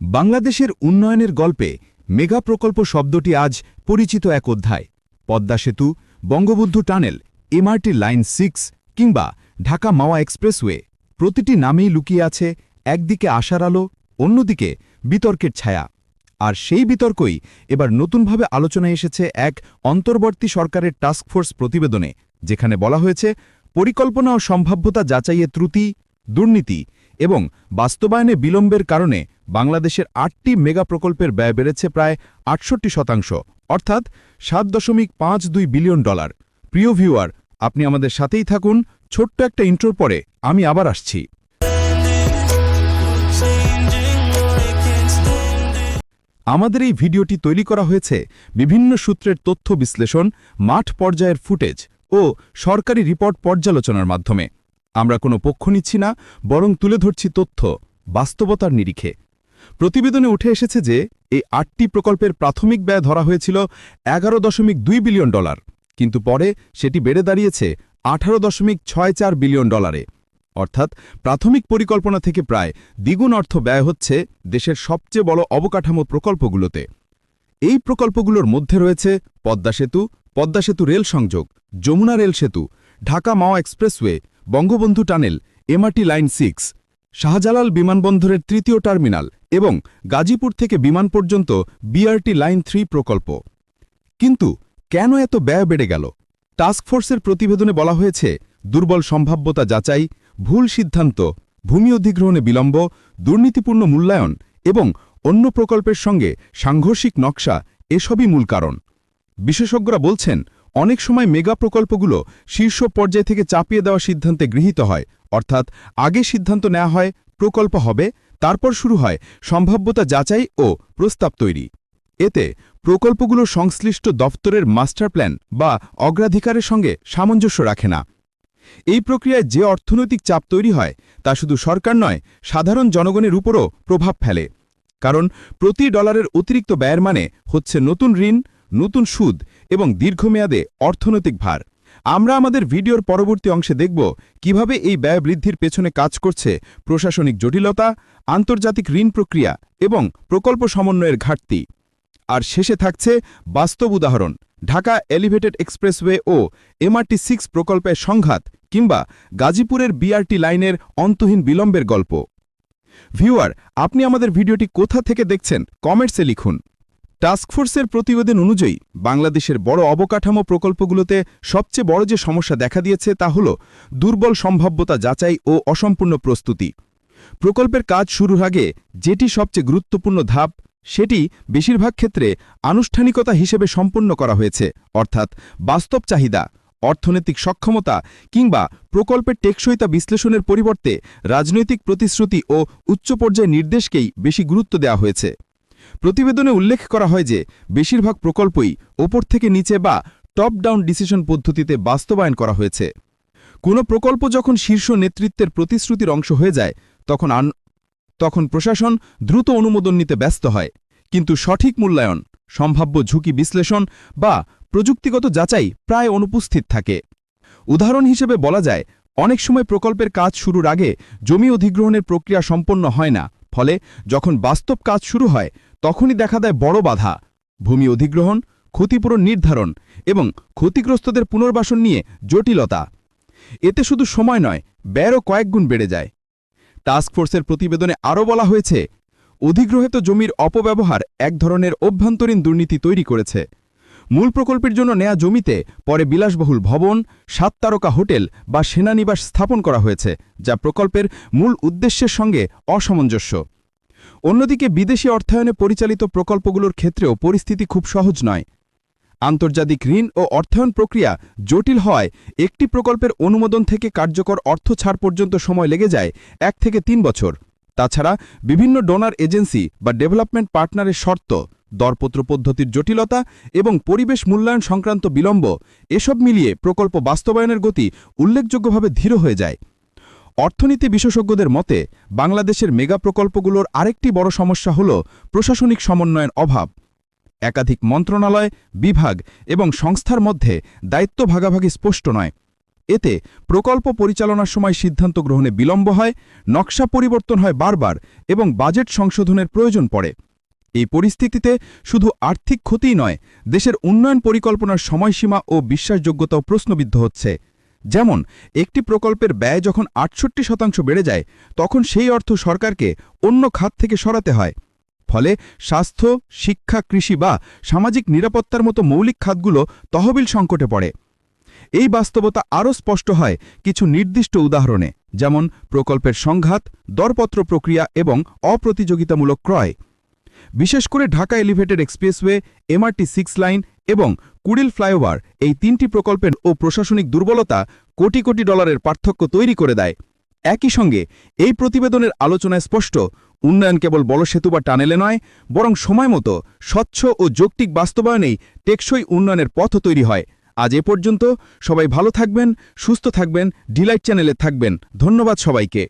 বাংলাদেশের উন্নয়নের গল্পে মেগা প্রকল্প শব্দটি আজ পরিচিত এক অধ্যায়। পদ্মা সেতু, Bangabandhu tunnel, MRT line six কিংবা ঢাকা মাওয়া এক্সপ্রেসওয়ে প্রতিটি নামেই লুকিয়ে আছে একদিকে আশার আলো, অন্যদিকে বিতর্কের ছায়া। আর সেই বিতর্কই এবার নতুনভাবে আলোচনায় এসেছে এক অন্তর্বর্তী সরকারের টাস্কফোর্স প্রতিবেদনে, যেখানে বলা হয়েছে, পরিকল্পনা ও সম্ভাব্যতা যাচাইয়ে ত্রুটি, দুর্নীতি এবং বাস্তবায়নে বিলম্বের কারণে বাংলাদেশের আটটি মেগা প্রকল্পের ব্যয় বেড়েছে প্রায় আটষট্টি শতাংশ, অর্থাৎ সাত দশমিক পাঁচ দুই বিলিয়ন ডলার। প্রিয় ভিউয়ার, আপনি আমাদের সাথেই থাকুন। ছোট্ট একটা ইন্ট্রোর পরে আমি আবার আসছি। আমাদের এই ভিডিওটি তৈরি করা হয়েছে বিভিন্ন সূত্রের তথ্য বিশ্লেষণ, মাঠ পর্যায়ের ফুটেজ ও সরকারি রিপোর্ট পর্যালোচনার মাধ্যমে। আমরা কোনো পক্ষ নিচ্ছি না, বরং তুলে ধরছি তথ্য, বাস্তবতার নিরিখে। প্রতিবেদনে উঠে এসেছে যে, এই আটটি প্রকল্পের প্রাথমিক ব্যয় ধরা হয়েছিল এগারো দশমিক দুই বিলিয়ন ডলার, কিন্তু পরে সেটি বেড়ে দাঁড়িয়েছে আঠারো দশমিক ছয় চার বিলিয়ন ডলারে। অর্থাৎ প্রাথমিক পরিকল্পনা থেকে প্রায় দ্বিগুণ অর্থ ব্যয় হচ্ছে দেশের সবচেয়ে বড় অবকাঠামো প্রকল্পগুলোতে। এই প্রকল্পগুলোর মধ্যে রয়েছে পদ্মা সেতু পদ্মা সেতু রেল সংযোগ, যমুনা রেল সেতু, Dhaka Mawa expressway Bangabandhu tunnel MRT line six, Shahjalal বিমানবন্দরের তৃতীয় টার্মিনাল এবং গাজীপুর থেকে বিমান পর্যন্ত বিআরটি লাইন থ্রি প্রকল্প। কিন্তু কেন এত ব্যয় বেড়ে গেল? টাস্কফোর্সের প্রতিবেদনে বলা হয়েছে, দুর্বল সম্ভাব্যতা যাচাই, ভুল সিদ্ধান্ত, ভূমি অধিগ্রহণে বিলম্ব, দুর্নীতিপূর্ণ মূল্যায়ন এবং অন্য প্রকল্পের সঙ্গে সাংঘর্ষিক নকশা এসবই মূল কারণ। বিশেষজ্ঞরা বলছেন অনেক সময় মেগা প্রকল্পগুলো শীর্ষ পর্যায় থেকে চাপিয়ে দেওয়া সিদ্ধান্তে গৃহীত হয়। অর্থাৎ আগে সিদ্ধান্ত নেওয়া হয়, প্রকল্প হবে, তারপর শুরু হয় সম্ভাব্যতা যাচাই ও প্রস্তাব তৈরি। এতে প্রকল্পগুলো সংশ্লিষ্ট দফতরের মাস্টার প্ল্যান বা অগ্রাধিকারের সঙ্গে সামঞ্জস্য রাখে না। এই প্রক্রিয়ায় যে অর্থনৈতিক চাপ তৈরি হয়, তা শুধু সরকার নয়, সাধারণ জনগণের উপরও প্রভাব ফেলে। কারণ প্রতি ডলারের অতিরিক্ত ব্যয়ের মানে হচ্ছে নতুন ঋণ নতুন সুদ এবং দীর্ঘমেয়াদে অর্থনৈতিক ভার। আমরা আমাদের ভিডিওর পরবর্তী অংশে দেখব কীভাবে এই ব্যয় বৃদ্ধির পেছনে কাজ করছে প্রশাসনিক জটিলতা, আন্তর্জাতিক ঋণ প্রক্রিয়া এবং প্রকল্প সমন্বয়ের ঘাটতি। আর শেষে থাকছে বাস্তব উদাহরণ, ঢাকা এলিভেটেড এক্সপ্রেসওয়ে ও এমআরটি সিক্স প্রকল্পের সংঘাত কিংবা গাজীপুরের বিআরটি লাইনের অন্তহীন বিলম্বের গল্প। ভিউয়ার, আপনি আমাদের ভিডিওটি কোথা থেকে দেখছেন? কমেন্টসে লিখুন। টাস্কফোর্সের প্রতিবেদন অনুযায়ী, বাংলাদেশের বড় অবকাঠামো প্রকল্পগুলোতে সবচেয়ে বড় যে সমস্যা দেখা দিয়েছে তা হল দুর্বল সম্ভাব্যতা যাচাই ও অসম্পূর্ণ প্রস্তুতি। প্রকল্পের কাজ শুরুর আগে যেটি সবচেয়ে গুরুত্বপূর্ণ ধাপ, সেটি বেশিরভাগ ক্ষেত্রে আনুষ্ঠানিকতা হিসেবে সম্পন্ন করা হয়েছে, অর্থাৎ বাস্তব চাহিদা, অর্থনৈতিক সক্ষমতা কিংবা প্রকল্পের টেকসইতা বিশ্লেষণের পরিবর্তে রাজনৈতিক প্রতিশ্রুতি ও উচ্চ পর্যায়ে নির্দেশকেই বেশি গুরুত্ব দেওয়া হয়েছে। প্রতিবেদনে উল্লেখ করা হয় যে, বেশিরভাগ প্রকল্পই ওপর থেকে নিচে বা টপ ডাউন ডিসিশন পদ্ধতিতে বাস্তবায়ন করা হয়েছে। কোনো প্রকল্প যখন শীর্ষ নেতৃত্বের প্রতিশ্রুতির অংশ হয়ে যায়, তখন তখন প্রশাসন দ্রুত অনুমোদন নিতে ব্যস্ত হয়। কিন্তু সঠিক মূল্যায়ন, সম্ভাব্য ঝুঁকি বিশ্লেষণ বা প্রযুক্তিগত যাচাই প্রায় অনুপস্থিত থাকে। উদাহরণ হিসেবে বলা যায়, অনেক সময় প্রকল্পের কাজ শুরুর আগে জমি অধিগ্রহণের প্রক্রিয়া সম্পন্ন হয় না। ফলে যখন বাস্তব কাজ শুরু হয় তখনই দেখা দেয় বড় বাধা। ভূমি অধিগ্রহণ, ক্ষতিপূরণ নির্ধারণ এবং ক্ষতিগ্রস্তদের পুনর্বাসন নিয়ে জটিলতা। এতে শুধু সময় নয়, ব্যয়ও কয়েকগুণ বেড়ে যায়। টাস্কফোর্সের প্রতিবেদনে আরও বলা হয়েছে, অধিগ্রহিত জমির অপব্যবহার এক ধরনের অভ্যন্তরীণ দুর্নীতি তৈরি করেছে। মূল প্রকল্পের জন্য নেয়া জমিতে পরে বিলাসবহুল ভবন, সাত তারকা হোটেল বা সেনানিবাস স্থাপন করা হয়েছে, যা প্রকল্পের মূল উদ্দেশ্যের সঙ্গে অসামঞ্জস্য। অন্যদিকে বিদেশি অর্থায়নে পরিচালিত প্রকল্পগুলোর ক্ষেত্রেও পরিস্থিতি খুব সহজ নয়। আন্তর্জাতিক ঋণ ও অর্থায়ন প্রক্রিয়া জটিল হওয়ায় একটি প্রকল্পের অনুমোদন থেকে কার্যকর অর্থ ছাড় পর্যন্ত সময় লেগে যায় এক থেকে তিন বছর। তাছাড়া বিভিন্ন ডোনার এজেন্সি বা ডেভেলপমেন্ট পার্টনারের শর্ত, দরপত্র পদ্ধতির জটিলতা এবং পরিবেশ মূল্যায়ন সংক্রান্ত বিলম্ব, এসব মিলিয়ে প্রকল্প বাস্তবায়নের গতি উল্লেখযোগ্যভাবে ধীর হয়ে যায়। অর্থনীতি বিশেষজ্ঞদের মতে, বাংলাদেশের মেগা প্রকল্পগুলোর আরেকটি বড় সমস্যা হল প্রশাসনিক সমন্বয়ের অভাব। একাধিক মন্ত্রণালয়, বিভাগ এবং সংস্থার মধ্যে দায়িত্ব ভাগাভাগি স্পষ্ট নয়। এতে প্রকল্প পরিচালনার সময় সিদ্ধান্ত গ্রহণে বিলম্ব হয়, নকশা পরিবর্তন হয় বারবার এবং বাজেট সংশোধনের প্রয়োজন পড়ে। এই পরিস্থিতিতে শুধু আর্থিক ক্ষতিই নয়, দেশের উন্নয়ন পরিকল্পনার সময়সীমা ও বিশ্বাসযোগ্যতাও প্রশ্নবিদ্ধ হচ্ছে। যেমন, একটি প্রকল্পের ব্যয় যখন আটষট্টি শতাংশ বেড়ে যায়, তখন সেই অর্থ সরকারকে অন্য খাত থেকে সরাতে হয়। ফলে স্বাস্থ্য, শিক্ষা, কৃষি বা সামাজিক নিরাপত্তার মতো মৌলিক খাতগুলো তহবিল সংকটে পড়ে। এই বাস্তবতা আরও স্পষ্ট হয় কিছু নির্দিষ্ট উদাহরণে, যেমন প্রকল্পের সংঘাত, দরপত্র প্রক্রিয়া এবং অপ্রতিযোগিতামূলক ক্রয়। বিশেষ করে Dhaka elevated expressway, MRT six line এবং কুড়িল ফ্লাইওভার এই তিনটি প্রকল্পের ও প্রশাসনিক দুর্বলতা কোটি কোটি ডলারের পার্থক্য তৈরি করে দেয়। একই সঙ্গে এই প্রতিবেদনের আলোচনায় স্পষ্ট, উন্নয়ন কেবল বলসেতু বা টানেলে নয়, বরং সময় মতো স্বচ্ছ ও যৌক্তিক বাস্তবায়নেই টেকসই উন্নয়নের পথ তৈরি হয়। আজ এ পর্যন্ত সবাই ভালো থাকবেন, সুস্থ থাকবেন, ডিলাইট চ্যানেলে থাকবেন। ধন্যবাদ সবাইকে।